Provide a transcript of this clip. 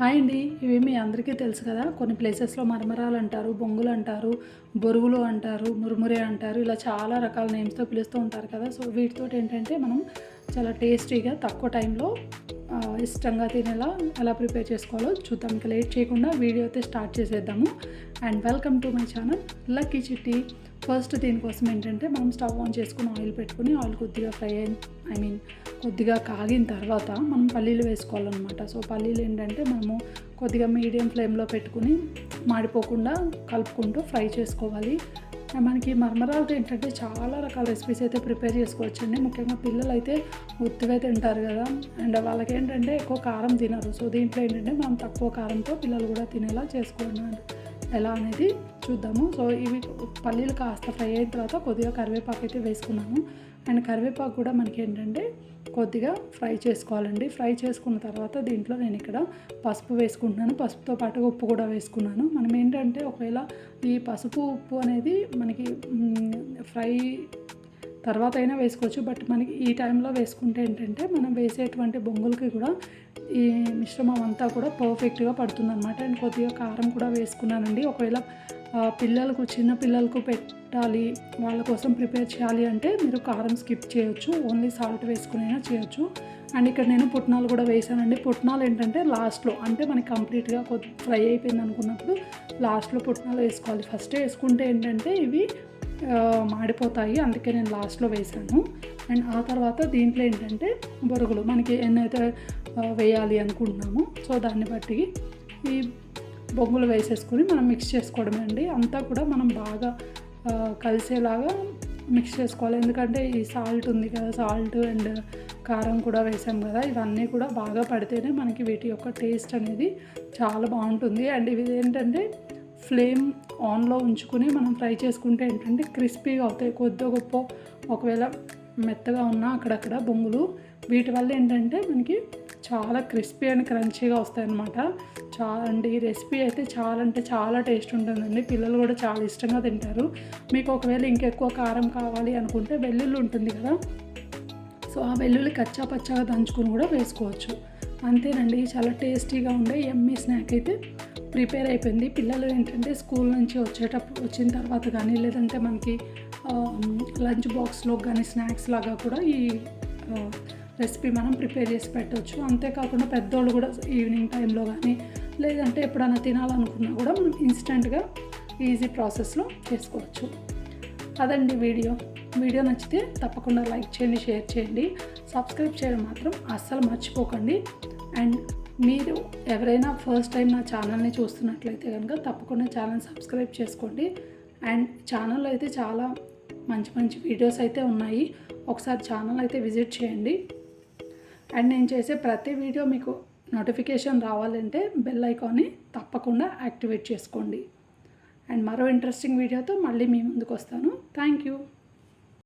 Hi అండి. ఇవి మీ అందరికీ తెలుసు కదా. కొన్ని ప్లేసెస్లో మరమరాలు అంటారు బొంగులు అంటారు బొరుగులు అంటారు మురుమురే అంటారు. ఇలా చాలా రకాల నేమ్స్తో పిలుస్తూ ఉంటారు కదా. సో వీటితో ఏంటంటే మనం చాలా టేస్టీగా తక్కువ టైంలో ఇష్టంగా తినేలా ఎలా ప్రిపేర్ చేసుకోవాలో చూద్దాం. ఇంకా లేట్ చేయకుండా వీడియో అయితే స్టార్ట్ చేసేద్దాము. And welcome to my channel lucky Chitti first దీనికోసం ఏంటంటే మనం స్టవ్ ఆన్ చేసుకుని ఆయిల్ పెట్టుకుని ఆయిల్ కొద్దిగా ఫ్రై అయిన ఐ మీన్ కొద్దిగా కాగిన తర్వాత మనం పల్లీలు వేసుకోవాలన్నమాట. సో పల్లీలు ఏంటంటే మనము కొద్దిగా మీడియం ఫ్లేమ్లో పెట్టుకుని మాడిపోకుండా కలుపుకుంటూ ఫ్రై చేసుకోవాలి. మనకి మర్మరాలతో ఏంటంటే చాలా రకాల రెసిపీస్ అయితే ప్రిపేర్ చేసుకోవచ్చండి. ముఖ్యంగా పిల్లలు అయితే ఉత్తివే తింటారు కదా. అండ్ వాళ్ళకి ఏంటంటే ఎక్కువ కారం తినరు. సో దీంట్లో ఏంటంటే మనం తక్కువ కారంతో పిల్లలు కూడా తినేలా చేసుకోవాలి ఎలా అనేది చూద్దాము. సో ఇవి పల్లీలు కాస్త ఫ్రై అయిన తర్వాత కొద్దిగా కరివేపాకు అయితే వేసుకున్నాము. అండ్ కరివేపాకు కూడా మనకి ఏంటంటే కొద్దిగా ఫ్రై చేసుకోవాలండి. ఫ్రై చేసుకున్న తర్వాత దీంట్లో నేను ఇక్కడ పసుపు వేసుకుంటున్నాను. పసుపుతో పాటుగా ఉప్పు కూడా వేసుకున్నాను. మనం ఏంటంటే ఒకవేళ ఈ పసుపు ఉప్పు అనేది మనకి ఫ్రై తర్వాత అయినా వేసుకోవచ్చు. బట్ మనకి ఈ టైంలో వేసుకుంటే ఏంటంటే మనం వేసేటువంటి బొంగులకి కూడా ఈ మిశ్రమం అంతా కూడా పర్ఫెక్ట్గా పడుతుంది అనమాట అండ్ కొద్దిగా కారం కూడా వేసుకున్నానండి. ఒకవేళ పిల్లలకు చిన్న పిల్లలకు పెట్టాలి వాళ్ళ కోసం ప్రిపేర్ చేయాలి అంటే మీరు కారం స్కిప్ చేయొచ్చు. ఓన్లీ సాల్ట్ వేసుకునైనా చేయొచ్చు. అండ్ ఇక్కడ నేను పుట్నాలు కూడా వేసానండి. పుట్నాలు ఏంటంటే లాస్ట్లో అంటే మనకి కంప్లీట్గా కొద్ది ఫ్రై అయిపోయింది అనుకున్నప్పుడు లాస్ట్లో పుట్నాలు వేసుకోవాలి. ఫస్ట్ వేసుకుంటే ఏంటంటే ఇవి మాడిపోతాయి. అందుకే నేను లాస్ట్లో వేసాను అండ్ ఆ తర్వాత దీంట్లో ఏంటంటే బొరుగులు. మనకి ఎన్నైతే అయితే వేయాలి అనుకుంటున్నామో సో దాన్ని బట్టి ఈ బొంగులు వేసేసుకొని మనం మిక్స్ చేసుకోవడమే అండి. అంతా కూడా మనం బాగా కలిసేలాగా మిక్స్ చేసుకోవాలి. ఎందుకంటే ఈ సాల్ట్ ఉంది కదా సాల్ట్ అండ్ కారం కూడా వేసాం కదా ఇవన్నీ కూడా బాగా పడితేనే మనకి వీటి యొక్క టేస్ట్ అనేది చాలా బాగుంటుంది. అండ్ ఇవి ఏంటంటే ఫ్లేమ్ ఆన్లో ఉంచుకుని మనం ఫ్రై చేసుకుంటే ఏంటంటే క్రిస్పీగా అవుతాయి. కొద్ది గొప్ప ఒకవేళ మెత్తగా ఉన్నా అక్కడక్కడ బొంగులు. వీటి వల్ల ఏంటంటే మనకి చాలా క్రిస్పీ అండ్ క్రంచీగా వస్తాయన్నమాట. చాలా అండి ఈ రెసిపీ అయితే చాలా అంటే చాలా టేస్ట్ ఉంటుందండి. పిల్లలు కూడా చాలా ఇష్టంగా తింటారు. మీకు ఒకవేళ ఇంకెక్కువ కారం కావాలి అనుకుంటే వెల్లుల్లి ఉంటుంది కదా. సో ఆ వెల్లుల్లి కచ్చా పచ్చాగా దంచుకుని కూడా వేసుకోవచ్చు. అంతేనండి. చాలా టేస్టీగా ఉండే ఎమ్మీ స్నాక్ అయితే ప్రిపేర్ అయిపోయింది. పిల్లలు ఏంటంటే స్కూల్ నుంచి వచ్చేటప్పుడు వచ్చిన తర్వాత కానీ లేదంటే మనకి లంచ్ బాక్స్లో కానీ స్నాక్స్ లాగా కూడా ఈ రెసిపీ మనం ప్రిపేర్ చేసి పెట్టవచ్చు అంతేకాకుండా పెద్దోళ్ళు కూడా ఈవినింగ్ టైంలో కానీ లేదంటే ఎప్పుడైనా తినాలనుకున్నా కూడా మనం ఇన్స్టెంట్గా ఈజీ ప్రాసెస్లో చేసుకోవచ్చు. అదండి వీడియో. వీడియో నచ్చితే తప్పకుండా లైక్ చేయండి షేర్ చేయండి. సబ్స్క్రైబ్ చేయడం మాత్రం అస్సలు మర్చిపోకండి. అండ్ మీరు ఎవరైనా ఫస్ట్ టైం నా ఛానల్ని చూస్తున్నట్లయితే కనుక తప్పకుండా ఛానల్ సబ్స్క్రైబ్ చేసుకోండి. అండ్ ఛానల్లో అయితే చాలా మంచి మంచి వీడియోస్ అయితే ఉన్నాయి. ఒకసారి ఛానల్ అయితే విజిట్ చేయండి. అండ్ నేను చేసే ప్రతి వీడియో మీకు నోటిఫికేషన్ రావాలంటే బెల్ ఐకాన్ని తప్పకుండా యాక్టివేట్ చేసుకోండి. అండ్ మరో ఇంట్రెస్టింగ్ వీడియోతో మళ్ళీ మీ ముందుకు వస్తాను. Thank you